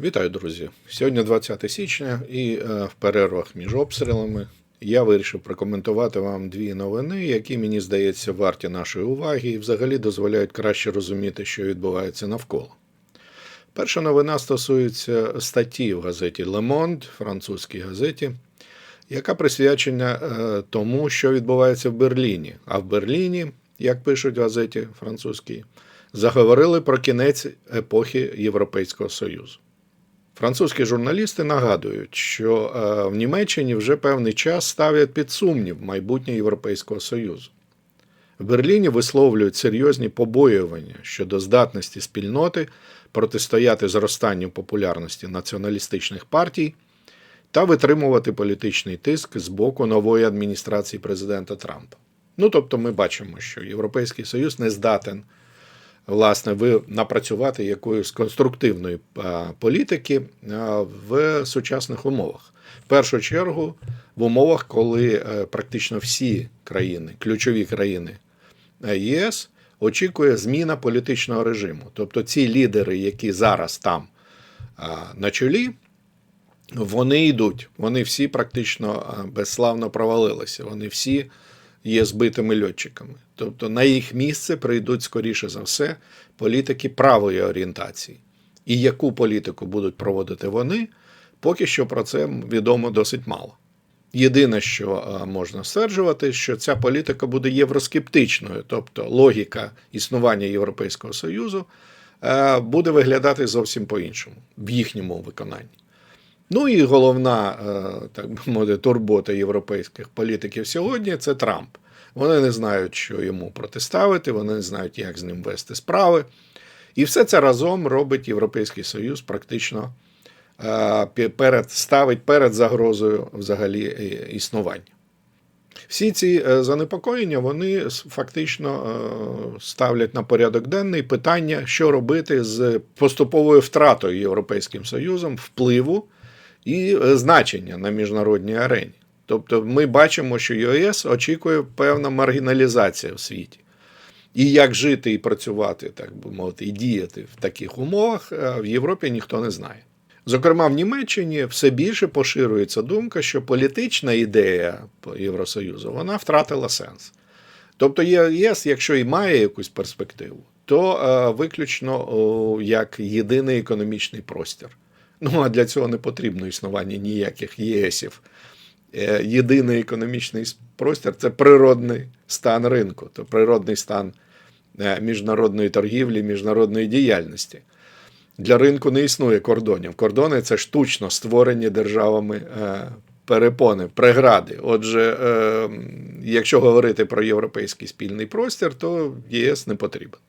Вітаю, друзі! Сьогодні 20 січня, і е, в перервах між обстрілами я вирішив прокоментувати вам дві новини, які мені здається варті нашої уваги і взагалі дозволяють краще розуміти, що відбувається навколо. Перша новина стосується статті в газеті Le Monde, французькій газеті, яка присвячена е, тому, що відбувається в Берліні. А в Берліні, як пишуть в газеті французькій, заговорили про кінець епохи Європейського Союзу. Французькі журналісти нагадують, що е, в Німеччині вже певний час ставлять під сумнів майбутнє Європейського Союзу. В Берліні висловлюють серйозні побоювання щодо здатності спільноти протистояти зростанню популярності націоналістичних партій та витримувати політичний тиск з боку нової адміністрації президента Трампа. Ну тобто, ми бачимо, що Європейський Союз не здатен власне ви напрацювати якоїсь конструктивної політики в сучасних умовах. В першу чергу, в умовах, коли е, практично всі країни, ключові країни е, ЄС, очікує зміна політичного режиму. Тобто ці лідери, які зараз там на чолі, вони йдуть, вони всі практично безславно провалилися. Вони всі є збитими льотчиками. Тобто на їх місце прийдуть, скоріше за все, політики правої орієнтації. І яку політику будуть проводити вони, поки що про це відомо досить мало. Єдине, що е, можна стверджувати, що ця політика буде євроскептичною, тобто логіка існування Європейського Союзу е, буде виглядати зовсім по-іншому в їхньому виконанні. Ну і головна, е, так би мовити, турбота європейських політиків сьогодні це Трамп. Вони не знають, що йому протиставити, вони не знають, як з ним вести справи. І все це разом робить Європейський Союз практично е, перед, ставить перед загрозою взагалі е, існування. Всі ці занепокоєння вони фактично ставлять на порядок денний питання, що робити з поступовою втратою Європейським Союзом впливу і значення на міжнародній арені. Тобто ми бачимо, що ЄС очікує певна маргіналізація в світі. І як жити і працювати, так би мовити, і діяти в таких умовах в Європі ніхто не знає. Зокрема, в Німеччині все більше поширюється думка, що політична ідея Євросоюзу вона втратила сенс. Тобто, ЄС, якщо і має якусь перспективу, то виключно як єдиний економічний простір. Ну а для цього не потрібно існування ніяких ЄСів. Е, єдиний економічний простір це природний стан ринку, то природний стан е, міжнародної торгівлі, міжнародної діяльності. Для ринку не існує кордонів. Кордони це штучно створені державами е, перепони, прегради. Отже, якщо говорити про європейський спільний простір, то ЄС не потрібен.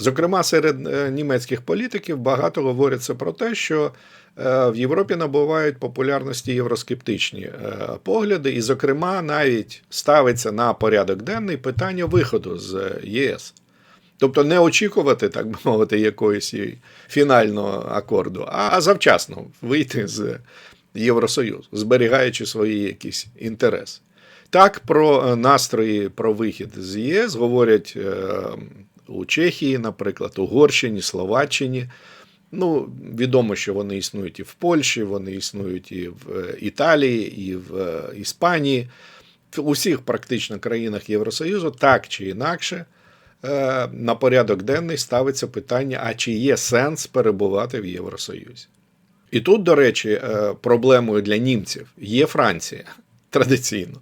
Зокрема, серед німецьких політиків багато говориться про те, що в Європі набувають популярності євроскептичні погляди, і, зокрема, навіть ставиться на порядок денний питання виходу з ЄС. Тобто не очікувати, так би мовити, якоїсь фінального акорду, а завчасно вийти з Євросоюзу, зберігаючи свої якісь інтереси. Так, про настрої про вихід з ЄС говорять у Чехії, наприклад, Угорщині, Словаччині. Ну, відомо, що вони існують і в Польщі, вони існують і в Італії, і в Іспанії, в усіх практично країнах Євросоюзу, так чи інакше, на порядок денний ставиться питання: а чи є сенс перебувати в Євросоюзі? І тут, до речі, проблемою для німців є Франція традиційно.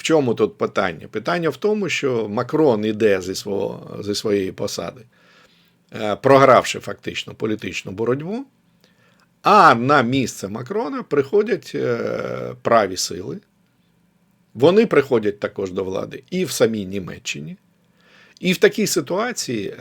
В чому тут питання? Питання в тому, що Макрон іде зі, свого, зі своєї посади, програвши фактично політичну боротьбу, а на місце Макрона приходять праві сили. Вони приходять також до влади і в самій Німеччині. І в такій ситуації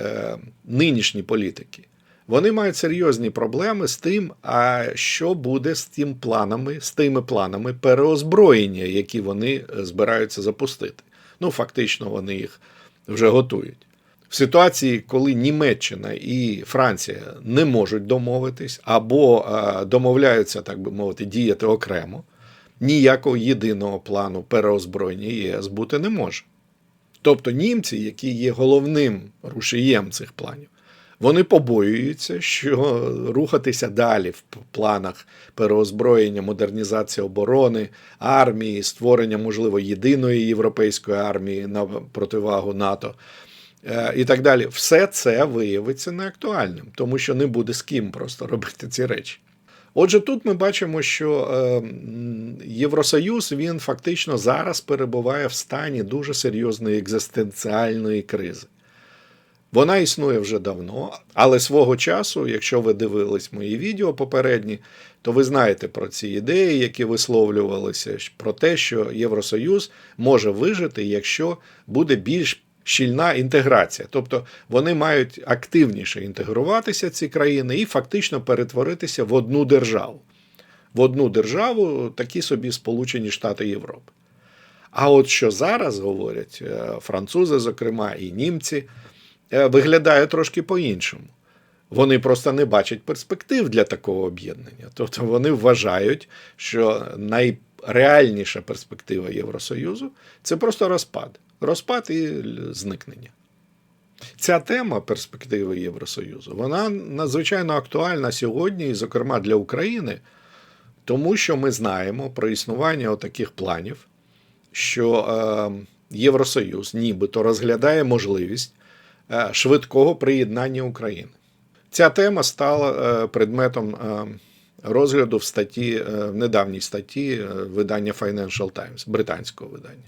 нинішні політики вони мають серйозні проблеми з тим, а що буде з тим планами, з тими планами переозброєння, які вони збираються запустити. Ну, фактично, вони їх вже готують. В ситуації, коли Німеччина і Франція не можуть домовитись або домовляються, так би мовити, діяти окремо, ніякого єдиного плану переозброєння ЄС бути не може. Тобто німці, які є головним рушієм цих планів, Вони побоюються, що рухатися далі в планах переозброєння, модернізації оборони, армії, створення, можливо, єдиної європейської армії на противагу НАТО е, і так далі. Все це виявиться неактуальним, тому що не буде з ким просто робити ці речі. Отже, тут ми бачимо, що е, Євросоюз він фактично зараз перебуває в стані дуже серйозної екзистенціальної кризи. Вона існує вже давно, але свого часу, якщо ви дивились мої відео попередні, то ви знаєте про ці ідеї, які висловлювалися, про те, що Євросоюз може вижити, якщо буде більш щільна інтеграція. Тобто вони мають активніше інтегруватися, ці країни, і фактично перетворитися в одну державу. В одну державу такі собі Сполучені Штати Європи. А от що зараз говорять е, французи, зокрема, і німці, виглядає трошки по-іншому. Вони просто не бачать перспектив для такого об'єднання. Тобто вони вважають, що найреальніша перспектива Євросоюзу це просто розпад. Розпад і зникнення. Ця тема перспективи Євросоюзу, вона надзвичайно актуальна сьогодні, і, зокрема, для України, тому що ми знаємо про існування таких планів, що е, Євросоюз нібито розглядає можливість е, швидкого приєднання України. Ця тема стала е, предметом е, розгляду в статті, е, в недавній статті е, видання Financial Times, британського видання.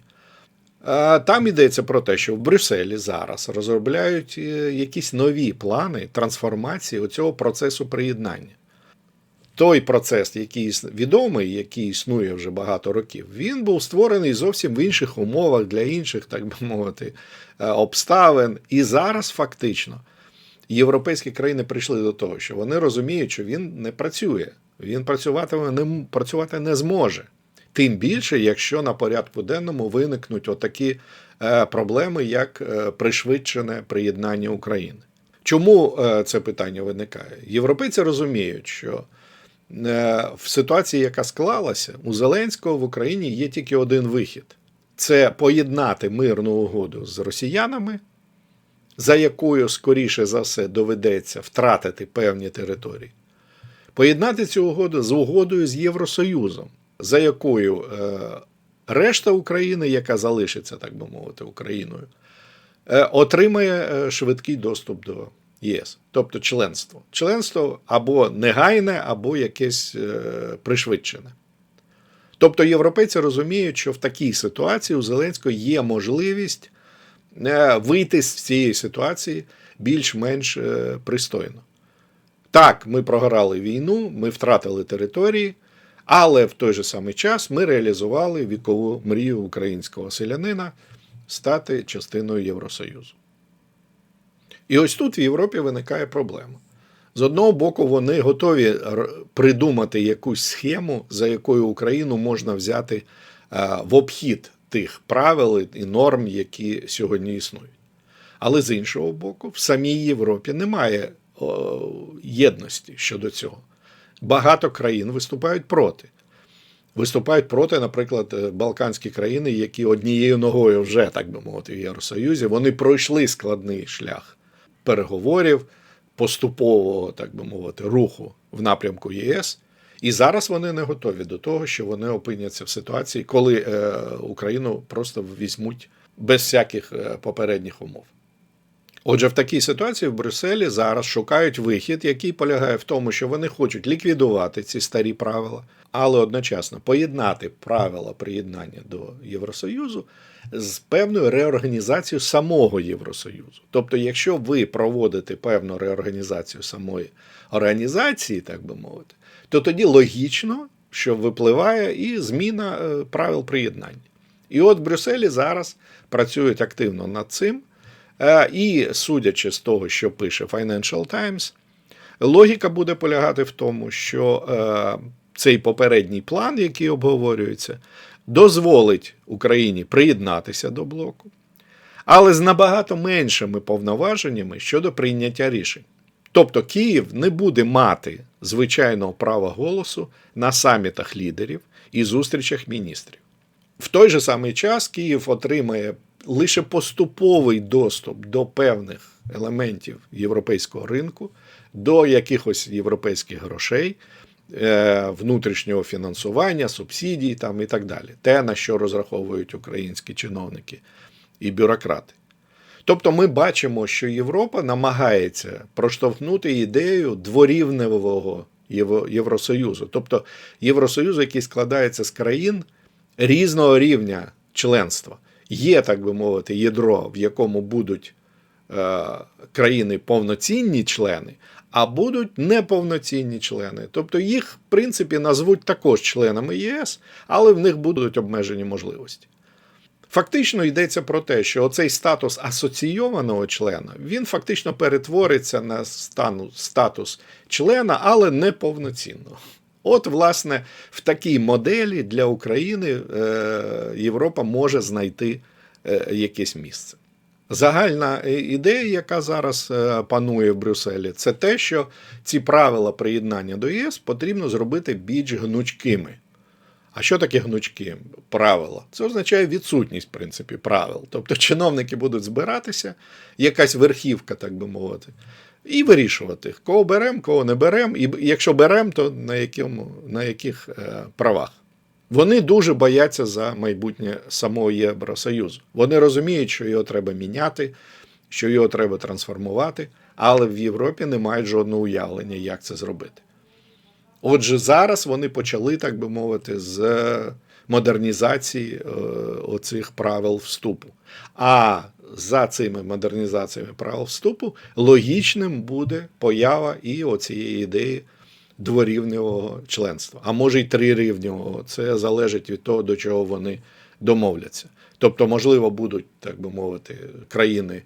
Е, Там йдеться про те, що в Брюсселі зараз розробляють е, якісь нові плани трансформації цього процесу приєднання. Той процес, який відомий, який існує вже багато років, він був створений зовсім в інших умовах для інших, так би мовити, е, обставин. І зараз фактично європейські країни прийшли до того, що вони розуміють, що він не працює, він працюватиме не працювати не зможе. Тим більше, якщо на порядку денному виникнуть отакі е, проблеми, як е, пришвидшене приєднання України. Чому це питання виникає? Європейці розуміють, що в ситуації, яка склалася, у Зеленського в Україні є тільки один вихід: це поєднати мирну угоду з росіянами, за якою, скоріше за все, доведеться втратити певні території. Поєднати цю угоду з угодою з Євросоюзом, за якою е, решта України, яка залишиться, так би мовити, Україною, е, отримає е, швидкий доступ до ЄС, тобто членство. Членство або негайне, або якесь е, пришвидшене. Тобто європейці розуміють, що в такій ситуації у Зеленського є можливість е, вийти з цієї ситуації більш-менш е, пристойно. Так, ми програли війну, ми втратили території, але в той же самий час ми реалізували вікову мрію українського селянина стати частиною Євросоюзу. І ось тут в Європі виникає проблема. З одного боку, вони готові придумати якусь схему, за якою Україну можна взяти е, в обхід тих правил і норм, які сьогодні існують. Але з іншого боку, в самій Європі немає єдності щодо цього. Багато країн виступають проти. Виступають проти, наприклад, е, Балканські країни, які однією ногою вже, так би мовити, в Євросоюзі, вони пройшли складний шлях переговорів, поступового, так би мовити, руху в напрямку ЄС. І зараз вони не готові до того, що вони опиняться в ситуації, коли е, Україну просто візьмуть без всяких е, попередніх умов. Отже, в такій ситуації в Брюсселі зараз шукають вихід, який полягає в тому, що вони хочуть ліквідувати ці старі правила, але одночасно поєднати правила приєднання до Євросоюзу з певною реорганізацією самого Євросоюзу. Тобто, якщо ви проводите певну реорганізацію самої організації, так би мовити, то тоді логічно, що випливає і зміна е, правил приєднання. І от в Брюсселі зараз працюють активно над цим. Е, І судячи з того, що пише Financial Times, логіка буде полягати в тому, що е, цей попередній план, який обговорюється, дозволить Україні приєднатися до блоку, але з набагато меншими повноваженнями щодо прийняття рішень. Тобто Київ не буде мати звичайного права голосу на самітах лідерів і зустрічах міністрів. В той же самий час Київ отримає лише поступовий доступ до певних елементів європейського ринку, до якихось європейських грошей, внутрішнього фінансування, субсидій там і так далі. Те, на що розраховують українські чиновники і бюрократи. Тобто ми бачимо, що Європа намагається проштовхнути ідею дворівневого Євросоюзу, тобто Євросоюзу, який складається з країн різного рівня членства. Є, так би мовити, ядро, в якому будуть е, країни повноцінні члени, а будуть неповноцінні члени. Тобто їх, в принципі, назвуть також членами ЄС, але в них будуть обмежені можливості. Фактично йдеться про те, що оцей статус асоційованого члена він фактично перетвориться на стану, статус члена, але не повноцінного. От, власне, в такій моделі для України е, Європа може знайти е, якесь місце. Загальна е, ідея, яка зараз е, панує в Брюсселі, це те, що ці правила приєднання до ЄС потрібно зробити більш гнучкими. А що таке гнучки правила? Це означає відсутність, в принципі, правил. Тобто чиновники будуть збиратися, якась верхівка, так би мовити, і вирішувати, кого беремо, кого не беремо, і якщо беремо, то на, якому, на яких е, правах. Вони дуже бояться за майбутнє самого Євросоюзу. Вони розуміють, що його треба міняти, що його треба трансформувати, але в Європі не мають жодного уявлення, як це зробити. Отже, зараз вони почали, так би мовити, з модернізації е, оцих правил вступу. А за цими модернізаціями правил вступу логічним буде поява і оцієї ідеї дворівневого членства, а може й трирівневого. Це залежить від того, до чого вони домовляться. Тобто, можливо, будуть, так би мовити, країни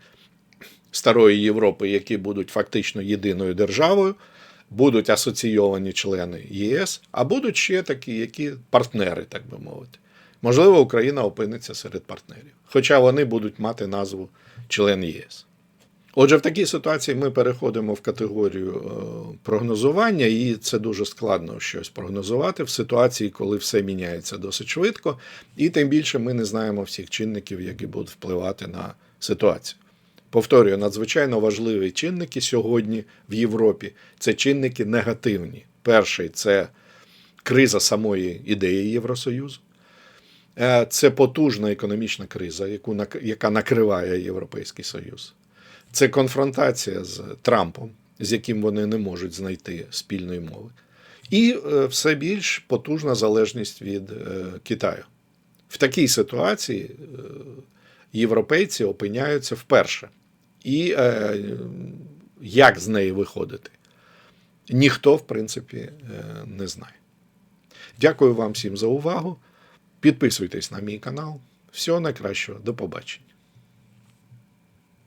Старої Європи, які будуть фактично єдиною державою, будуть асоційовані члени ЄС, а будуть ще такі, які партнери, так би мовити. Можливо, Україна опиниться серед партнерів, хоча вони будуть мати назву член ЄС. Отже, в такій ситуації ми переходимо в категорію е, прогнозування, і це дуже складно щось прогнозувати в ситуації, коли все міняється досить швидко, і тим більше ми не знаємо всіх чинників, які будуть впливати на ситуацію. Повторюю, надзвичайно важливі чинники сьогодні в Європі це чинники негативні. Перший це криза самої ідеї Євросоюзу. Е, Це потужна економічна криза, яка накриває Європейський Союз. Це конфронтація з Трампом, з яким вони не можуть знайти спільної мови. І е, все більш потужна залежність від е, Китаю. В такій ситуації е, європейці опиняються вперше. І як з неї виходити, ніхто, в принципі, не знає. Дякую вам всім за увагу. Підписуйтесь на мій канал. Всього найкращого, до побачення.